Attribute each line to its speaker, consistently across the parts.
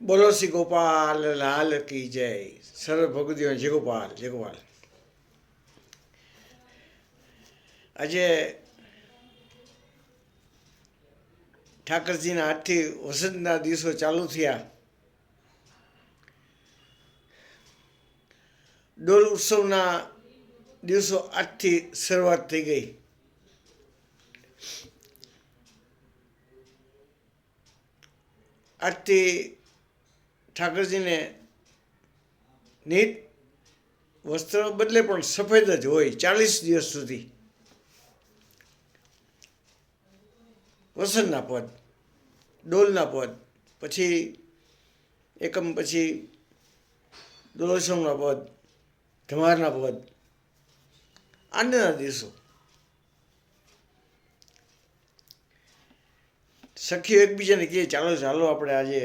Speaker 1: બોલો શ્રી ગોપાલ, લાલ કી જય. સર્વ ભગવતીઓ જય ગોપાલ જય ગોપાલ. આજે ઠાકરજીના હાથથી વસંતના દિવસો ચાલુ થયા. ડોલ ઉત્સવના દિવસો આજથી શરૂઆત થઈ ગઈ. આજથી ઠાકરજીને નીટ વસ્ત્ર બદલે પણ સફેદ જ હોય ચાલીસ દિવસ સુધી. વસંતના પદ, ડોલના પદ, પછી એકમ પછી દોલસમના પદ, ધમારના પદ આનંદના દિવસો. સખીઓ એકબીજાને કહે, ચાલો ચાલો, આપણે આજે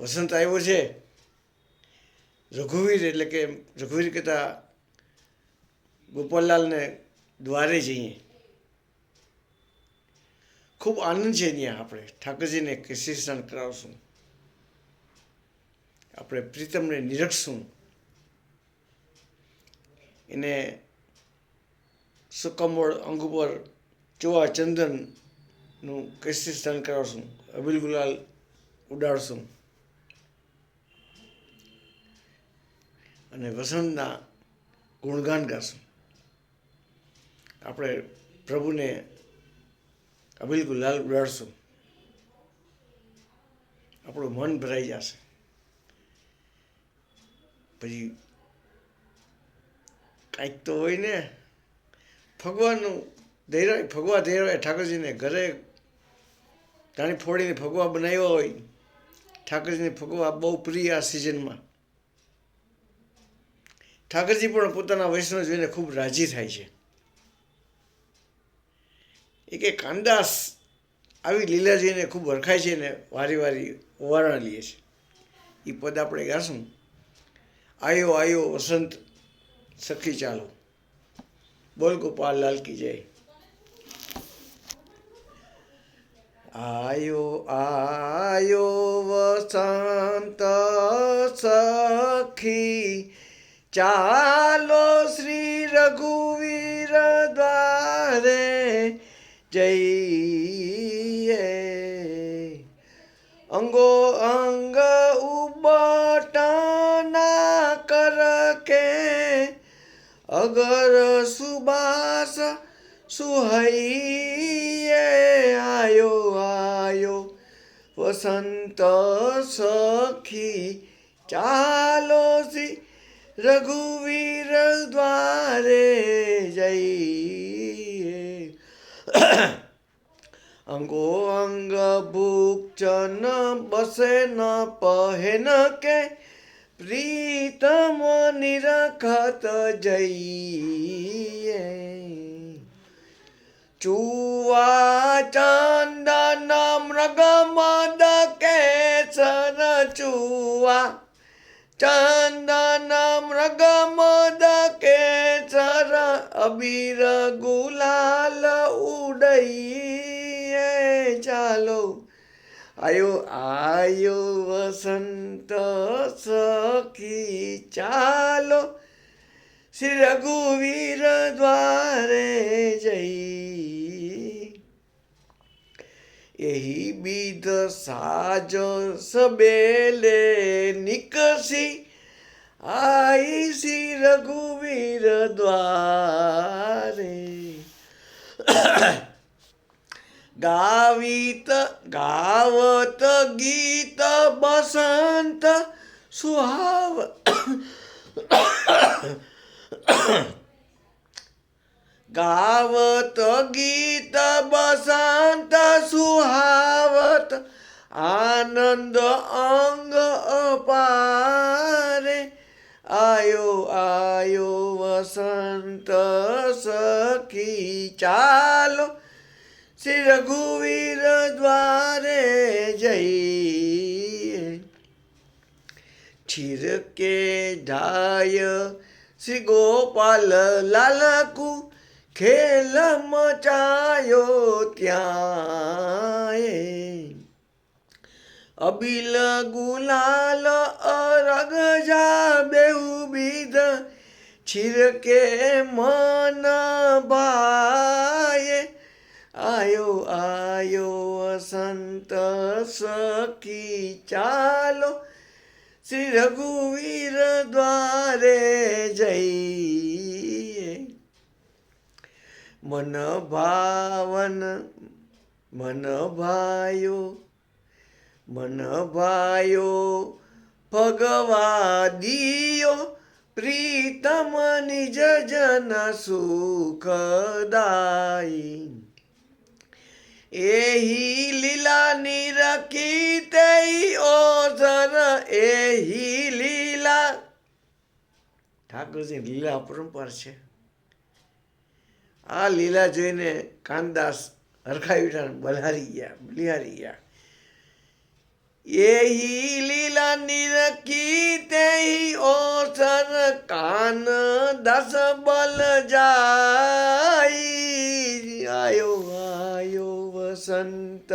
Speaker 1: વસંત આવ્યો છે. રઘુવીર એટલે કે રઘુવીર કહેતા ગોપાલલાલને દ્વારે જઈએ. ખૂબ આનંદ છે ત્યાં આપણે. ઠાકરજીને સ્નાન કરાવશું. આપણે પ્રીતમને નિરખશું. એને સુકમળ અંગ ઉપર ચોવા ચંદનનું કેસરી સ્નાન કરાવશું. અબિલ ગુલાલ ઉડાડશું. અને વસંતના ગુણગાન ગાશું. આપણે પ્રભુને અભિલ ગુલાલ ઉડાડશું. આપણું મન ભરાઈ જશે. પછી કાંઈક તો હોય ને, ભગવાનનું ધૈર્ય ભગવા ધૈર્ય ઠાકોરજીને ઘરે ધાણી ફોડીને ભગવા બનાવ્યો હોય. ઠાકોરજીને ભગવા બહુ પ્રિય આ સિઝનમાં ઠાકરજી પણ પોતાના વૈષ્ણવ જોઈને ખૂબ રાજી થાય છે. એ કે કાનદાસ આવી લીલા જોઈને ખૂબ વરખાય છે ને વારી વારી ઓવારણા લઈએ છે. એ પદ આપણે ગાશું. આયો આયો, વસંત, સખી ચાલો. બોલ ગોપાલ, લાલ કી જય. આયો આયો, વસંત, સખી ચાલો શ્રી રઘુવીર દ્વારે જઈએ. અંગો અંગ ઉબટના કર કે અગર સુબાસ સુહૈયે આયો આયો. વસંત સખી ચાલો શ્રી રઘુવીર દ્વારે જઈએ. અંગો અંગ ભૂખ ચન બસે ન પહેન કે, પ્રીતમ નિરખત જઈએ. ચુવા ચંદન મૃગ મદ કેસર ચુવા ચંદન અબીર ગુલાલ ઉડઈએ. ચાલો. આયો આયો વસંત સખી, ચાલો. શ્રી રઘુવીર દ્વારે જઈ. એહી બીધ સાજ સબેલે નિકસી આઈ શ્રી રઘુવીર દ્વારે. ગાવિત, ગાવત ગીત બસંત સુહાવ. ગાવત ગીત બસંત સુહાવત. આનંદ અંગ અપારે. આયો આયો વસંત સખી, ચાલો શ્રી રઘુવીર દ્વારે જઈએ. છીરકે ધાય શ્રી ગોપાલ લાલકુ ખેલ મચાયો ત્યાં અબિલ ગુલાલ અરગ જા છિરકે મન ભાયે આયો આયો સંત સખી ચાલો. શ્રી રઘુવીર દ્વારે જઈએ. મન ભાવન, મન ભાયો મન ભાયો, ભગવા દિયો. પ્રીતમ નિજ જન સુખદાઈ એહી લીલા નિરખી તે ઓસર એહી લીલા ઠાકોરજી લીલા પરંપર છે। આ લીલા જોઈને કાનદાસ હરખાઈ ઉઠા બલહારી ગયા, બલિહારી ગયા। એહી લીલા નિરખી તે ઓસર કાન દસ બલ જાય. આયો આયો વસંત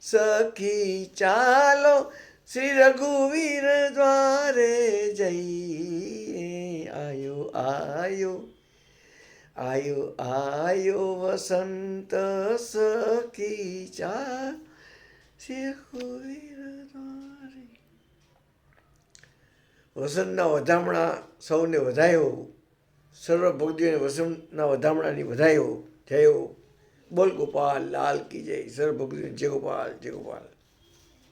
Speaker 1: સખી ચાલો શ્રી રઘુવીર દ્વારે જઈએ. આયો આયો આયો આયો વસંત સખી ચા શ્રી રઘુવીર દ્વારે વસંતના વધામણા સૌને વધાયો. સર્વ ભક્તિઓને વસંતના વધામણાની વધાયો. થયો બોલ ગોપાલ, લાલ કી જય. સર્વ ભક્તિઓને જય ગોપાલ જય ગોપાલ.